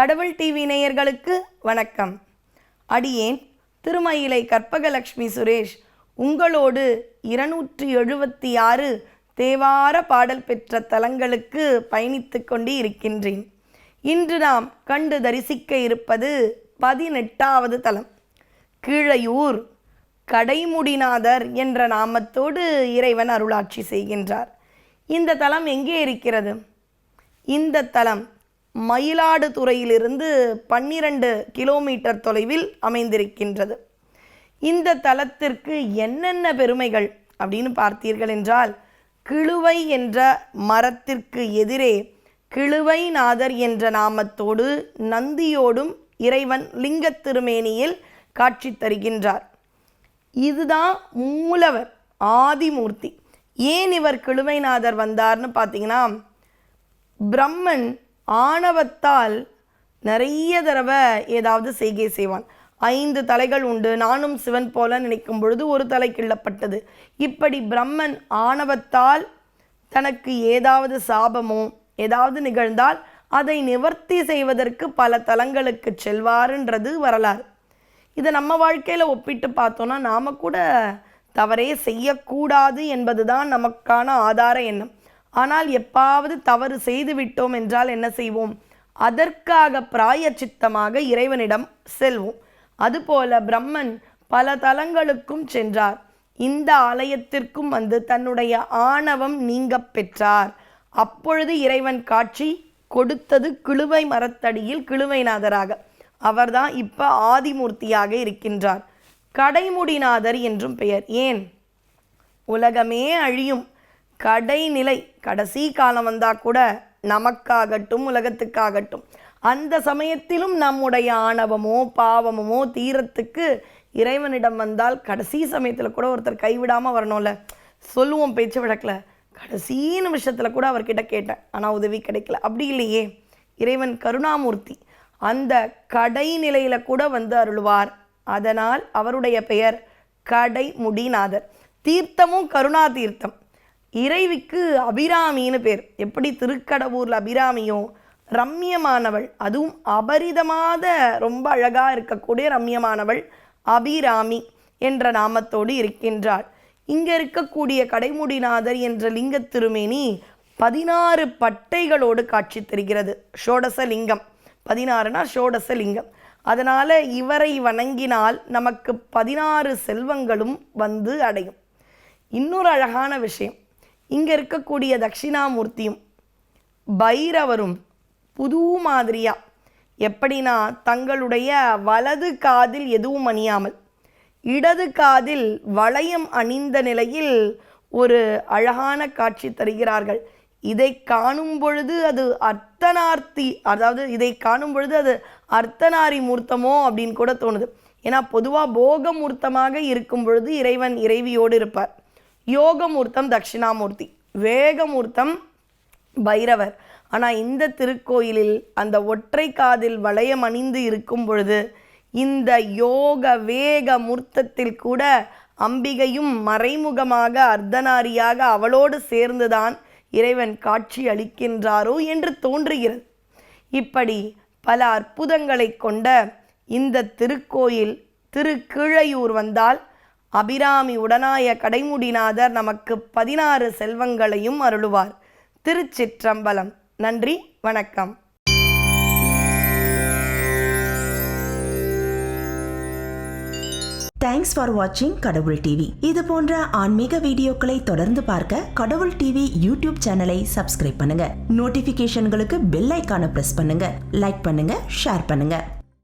கடவுள் டிவி நேயர்களுக்கு வணக்கம். அடியேன் திருமயிலை கற்பகலக்ஷ்மி சுரேஷ் உங்களோடு இருநூற்றி எழுபத்தி ஆறு தேவார பாடல் பெற்ற தலங்களுக்கு பயணித்து கொண்டு இருக்கின்றேன். இன்று நாம் கண்டு தரிசிக்க இருப்பது பதினெட்டாவது தலம். கீழையூர் கடைமுடிநாதர் என்ற நாமத்தோடு இறைவன் அருளாட்சி செய்கின்றார். இந்த தலம் எங்கே இருக்கிறது? இந்த தலம் மயிலாடுதுறையிலிருந்து பன்னிரண்டு கிலோமீட்டர் தொலைவில் அமைந்திருக்கின்றது. இந்த தலத்திற்கு என்னென்ன பெருமைகள் அப்படின்னு பார்த்தீர்கள் என்றால் கிழுவை என்ற மரத்திற்கு எதிரே கிழுவை நாதர் என்ற நாமத்தோடு நந்தியோடும் இறைவன் லிங்கத் திருமேனியில் காட்சி தருகின்றார். இதுதான் மூலவர் ஆதிமூர்த்தி. ஏன் இவர் கிழுவைநாதர் வந்தார்னு பார்த்தீங்கன்னா பிரம்மன் ஆணவத்தால் நிறைய தடவை ஏதாவது செய்கை செய்வான். ஐந்து தலைகள் உண்டு நானும் சிவன் போல நினைக்கும் பொழுது ஒரு தலை கிள்ளப்பட்டது. இப்படி பிரம்மன் ஆணவத்தால் தனக்கு ஏதாவது சாபமோ ஏதாவது நிகழ்ந்தால் அதை நிவர்த்தி செய்வதற்கு பல தலங்களுக்கு செல்வாருன்றது வரலாறு. இதை நம்ம வாழ்க்கையில் ஒப்பிட்டு பார்த்தோன்னா நாம் கூட தவறே செய்யக்கூடாது என்பதுதான் நமக்கான ஆதார எண்ணம். ஆனால் எப்பாவது தவறு செய்து விட்டோம் என்றால் என்ன செய்வோம்? அதற்காக பிராயச்சித்தமாக இறைவனிடம் செல்வோம். அதுபோல பிரம்மன் பல தலங்களுக்கும் சென்றார். இந்த ஆலயத்திற்கும் வந்து தன்னுடைய ஆணவம் நீங்க பெற்றார். அப்பொழுது இறைவன் காட்சி கொடுத்தது கிழுவை மரத்தடியில் கிழுவைநாதராக. அவர்தான் இப்போ ஆதிமூர்த்தியாக இருக்கின்றார். கடைமுடிநாதர் என்றும் பெயர். ஏன்? உலகமே அழியும். கடைநிலை கடைசி காலம் வந்தால் கூட நமக்காகட்டும் உலகத்துக்காகட்டும் அந்த சமயத்திலும் நம்முடைய ஆணவமோ பாவமோ தீரத்துக்கு இறைவனிடம் வந்தால் கடைசி சமயத்தில் கூட ஒருத்தர் கைவிடாமல் வரணும்ல. சொல்லுவோம் பேச்சு வழக்கில் கடைசி நிமிஷத்தில் கூட அவர்கிட்ட கேட்டேன் ஆனால் உதவி கிடைக்கல. அப்படி இல்லையே இறைவன் கருணாமூர்த்தி அந்த கடைநிலையில் கூட வந்து அருள்வார். அதனால் அவருடைய பெயர் கடைமுடிநாதர். தீர்த்தமும் கருணா தீர்த்தம் இறைவிக்கு அபிராமின்னு பேர். எப்படி திருக்கடவூரில் அபிராமியோ ரம்யமானவள். அதுவும் அபரிதமாத ரொம்ப அழகாக இருக்கக்கூடிய ரம்யமானவள் அபிராமி என்ற நாமத்தோடு இருக்கின்றாள். இங்கே இருக்கக்கூடிய கடைமுடிநாதர் என்ற லிங்கத் திருமேனி பதினாறு பட்டைகளோடு காட்சி தருகிறது. ஷோடசலிங்கம். பதினாறுனா ஷோடசலிங்கம். அதனால் இவரை வணங்கினால் நமக்கு பதினாறு செல்வங்களும் வந்து அடையும். இன்னொரு அழகான விஷயம். இங்கே இருக்கக்கூடிய தட்சிணாமூர்த்தியும் பைரவரும் புது மாதிரியா எப்படின்னா தங்களுடைய வலது காதில் எதுவும் அணியாமல் இடது காதில் வளையம் அணிந்த நிலையில் ஒரு அழகான காட்சி தருகிறார்கள். இதை காணும் பொழுது அது அர்த்தனார்த்தி அதாவது இதை காணும் பொழுது அது அர்த்தனாரி மூர்த்தமோ அப்படின்னு கூட தோணுது. ஏன்னா பொதுவாக போக மூர்த்தமாக இருக்கும் பொழுது இறைவன் இறைவியோடு இருப்பார். யோகமூர்த்தம் தட்சிணாமூர்த்தி. வேகமூர்த்தம் பைரவர். ஆனால் இந்த திருக்கோயிலில் அந்த ஒற்றை காதில் வளையம் அணிந்து இருக்கும் பொழுது இந்த யோக வேக மூர்த்தத்தில் கூட அம்பிகையும் மறைமுகமாக அர்த்தநாரியாக அவளோடு சேர்ந்துதான் இறைவன் காட்சி அளிக்கின்றாரோ என்று தோன்றுகிறது. இப்படி பல அற்புதங்களை கொண்ட இந்த திருக்கோயில் திருக்கிழையூர் வந்தால் அபிராமி உடனாய கடைமுடிநாதர் நமக்கு பதினாறு செல்வங்களையும் அருளுவார். திருச்சிற்றம்பலம். நன்றி வணக்கம். தேங்க்ஸ் ஃபார் வாட்சிங் கடவுள் டிவி இது போன்ற ஆன்மீக வீடியோக்களை தொடர்ந்து பார்க்க கடவுள் டிவி யூடியூப் சேனலை சப்ஸ்கிரைப் பண்ணுங்க. நோட்டிபிகேஷன்களுக்கு பெல் ஐக்கான பிரஸ் பண்ணுங்க. லைக் பண்ணுங்க ஷேர் பண்ணுங்க.